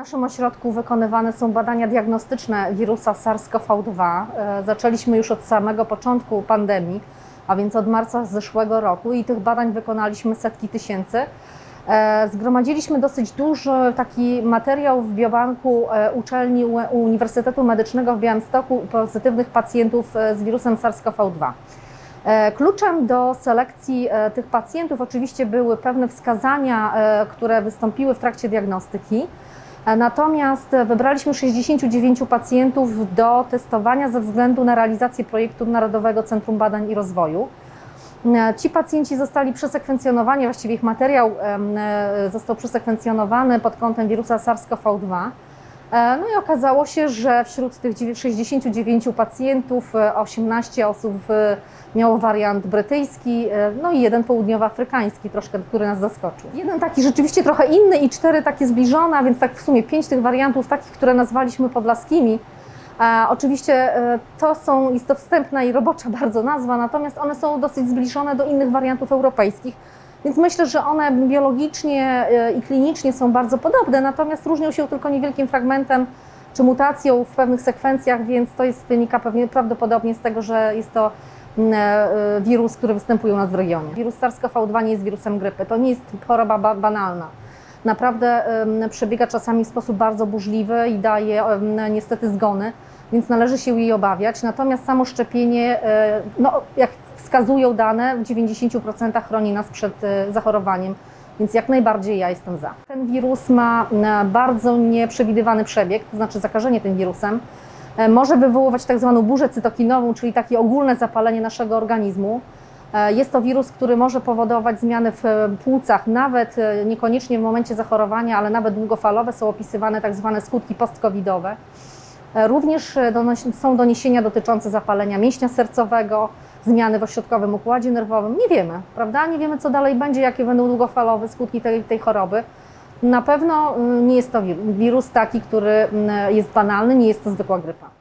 naszym ośrodku wykonywane są badania diagnostyczne wirusa SARS-CoV-2. E, Zaczęliśmy już od samego początku pandemii, a więc od marca zeszłego roku i tych badań wykonaliśmy setki tysięcy. E, Zgromadziliśmy dosyć duży taki materiał w biobanku e, uczelni Uniwersytetu Medycznego w Białymstoku pozytywnych pacjentów z wirusem SARS-CoV-2. E, Kluczem do selekcji tych pacjentów oczywiście były pewne wskazania, które wystąpiły w trakcie diagnostyki. E, Natomiast wybraliśmy 69 pacjentów do testowania ze względu na realizację projektu Narodowego Centrum Badań i Rozwoju. E, Ci pacjenci zostali przesekwencjonowani, właściwie ich materiał e, został przesekwencjonowany pod kątem wirusa SARS-CoV-2. E, No i okazało się, że wśród tych dziewię- 69 pacjentów e, 18 osób e, miało wariant brytyjski, e, no i jeden południowoafrykański, troszkę, który nas zaskoczył. Jeden taki rzeczywiście trochę inny i cztery takie zbliżone, a więc tak w sumie pięć tych wariantów, takich, które nazwaliśmy podlaskimi. E, oczywiście e, to są, jest to wstępna i robocza bardzo nazwa, natomiast one są dosyć zbliżone do innych wariantów europejskich. Więc myślę, że one biologicznie e, i klinicznie są bardzo podobne, natomiast różnią się tylko niewielkim fragmentem czy mutacją w pewnych sekwencjach, więc to jest, wynika pewnie prawdopodobnie z tego, że jest to mm, e, wirus, który występuje u nas w regionie. Wirus SARS-CoV-2 nie jest wirusem grypy, to nie jest choroba ba- banalna. Naprawdę przebiega czasami w sposób bardzo burzliwy i daje niestety zgony, więc należy się jej obawiać. Natomiast samo szczepienie, e, no, jak wskazują dane, w 90% chroni nas przed e, zachorowaniem, więc jak najbardziej ja jestem za. Ten wirus ma m, bardzo nieprzewidywany przebieg, to znaczy zakażenie tym wirusem e, może wywoływać tak zwaną burzę cytokinową, czyli takie ogólne zapalenie naszego organizmu. E, Jest to wirus, który może powodować zmiany w e, płucach, nawet e, niekoniecznie w momencie zachorowania, ale nawet długofalowe są opisywane tak zwane skutki post-covidowe. E, Również e, są doniesienia dotyczące zapalenia mięśnia sercowego, zmiany w ośrodkowym układzie nerwowym. Nie wiemy, prawda? Nie wiemy, co dalej będzie, jakie będą długofalowe skutki tej, tej choroby. Na pewno mm, nie jest to wir- wirus taki, który mm, jest banalny, nie jest to zwykła grypa.